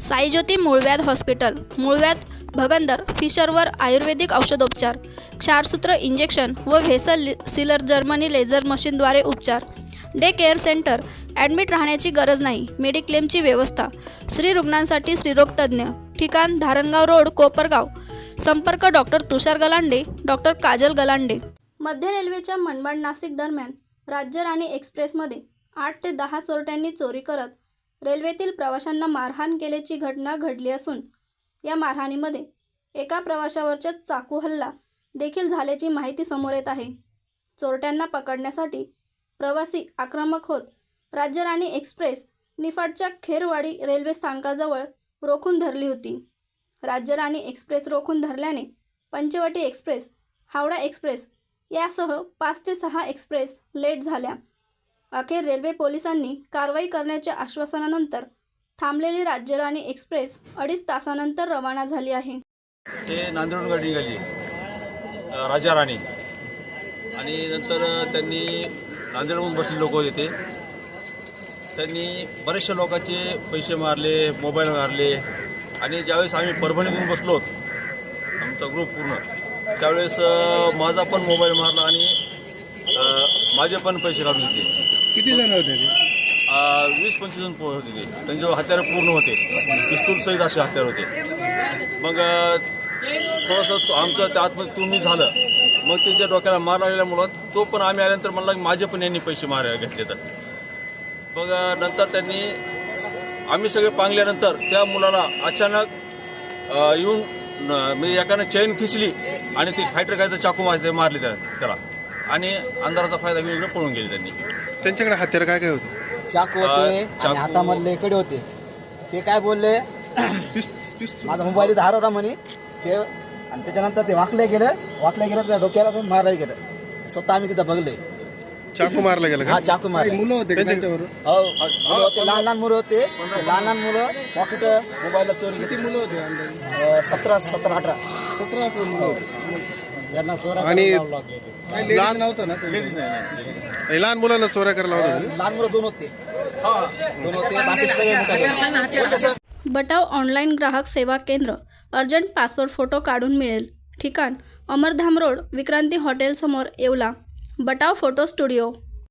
साईज्योती मूळव्याध हॉस्पिटल मूळव्याध भगंदर फिशरवर आयुर्वेदिक औषधोपचार क्षारसूत्र इंजेक्शन व व्हेसल लि- सिलर जर्मनी लेझर मशीनद्वारे उपचार. डे केअर सेंटर ॲडमिट राहण्याची गरज नाही मेडिक्लेमची व्यवस्था. स्त्री रुग्णांसाठी स्त्रीरोगतज्ज्ञ ठिकाण धारणगाव रोड कोपरगाव. संपर्क डॉक्टर तुषार गलांडे डॉक्टर काजल गलांडे. मध्य रेल्वेच्या मनमाड नाशिक दरम्यान राज्य राणी एक्सप्रेसमध्ये आठ ते दहा चोरट्यांनी चोरी करत रेल्वेतील प्रवाशांना मारहाण केल्याची घटना घडली असून या मारहाणीमध्ये एका प्रवाशावरच्या चाकू हल्ला देखील झाल्याची माहिती समोर येत आहे. चोरट्यांना पकडण्यासाठी प्रवासी आक्रमक होत राज्यराणी एक्सप्रेस निफाडच्या खेरवाडी रेल्वे स्थानकाजवळ रोखून धरली होती. राज्यराणी एक्सप्रेस रोखून धरल्याने पंचवटी एक्सप्रेस हावडा एक्सप्रेस यासह पाच ते सहा एक्सप्रेस लेट झाल्या. अखेर रेल्वे पोलिसांनी कारवाई करण्याच्या आश्वासनानंतर थांबलेली राज्यराणी एक्सप्रेस अडीच तासानंतर रवाना झाली आहे. ते नांदेडून निघाली. राजा राणी आणि नंतर त्यांनी नांदेडहून बसले लोक होते ते. त्यांनी बरेचशा लोकांचे पैसे मारले मोबाईल मारले. आणि ज्यावेळेस आम्ही परभणीतून बसलो आमचा ग्रुप पूर्ण त्यावेळेस माझा पण मोबाईल मारला आणि माझे पण पैसे काढून घेतले. किती जण होते ते? वीस पंचवीस जण पो- होते ते. त्यांच्यावर हत्यारं पूर्ण होते. पिस्तूल सहित असे हत्यार होते. मग अ, थोडंसं तो- आमचं त्या आतमध्ये तुम्ही झालं. मग त्यांच्या डोक्याला मार लागल्यामुळं तो पण आम्ही आल्यानंतर म्हणला की माझे पण यांनी पैसे मारायला घेतले तर. मग अ, नंतर त्यांनी आम्ही सगळे पांगल्यानंतर त्या मुलाला अचानक अ, येऊन न- म्हणजे एकानं चैन खिचली आणि ती फायटर काय तर चाकू मारते मारली त्या- त्याला. आणि अंधाराचा फायदा घेऊन इकडे पळून गेली त्यांनी. त्यांच्याकडे हत्यार काय काय होते? चाकू होते आणि हातामधले कडे होते. ते काय बोलले? माझा मोबाईल इथं हरवला म्हणे. ते आणि त्याच्यानंतर ते वाकले गेलं. वाकले गेलं त्या डोक्याला पण मारायला गेलं? स्वतः आम्ही तिथं बघले. चाकू मारला गेला हा का चाकू मारले. मुलं होते त्यांच्यावर हो मुलं होते लहान लहान मुलं होते. ते लहान लहान मुलं पॉकेट मोबाईलला चोरी किती मुलं होते सतरा सतरा अठरा. सतरा यांना आणि करायला लावलं. लहान नव्हतं ना आणि लहान मुलांना चोऱ्या करायला होता लहान मुलं दोन होते. दोन होते बाकी सगळे मोठे होते. बटाव ऑनलाईन ग्राहक सेवा केंद्र अर्जंट पासपोर्ट फोटो काढून मिळेल. ठिकाण अमरधाम रोड विक्रांती हॉटेलसमोर येवला. Batav photo studio.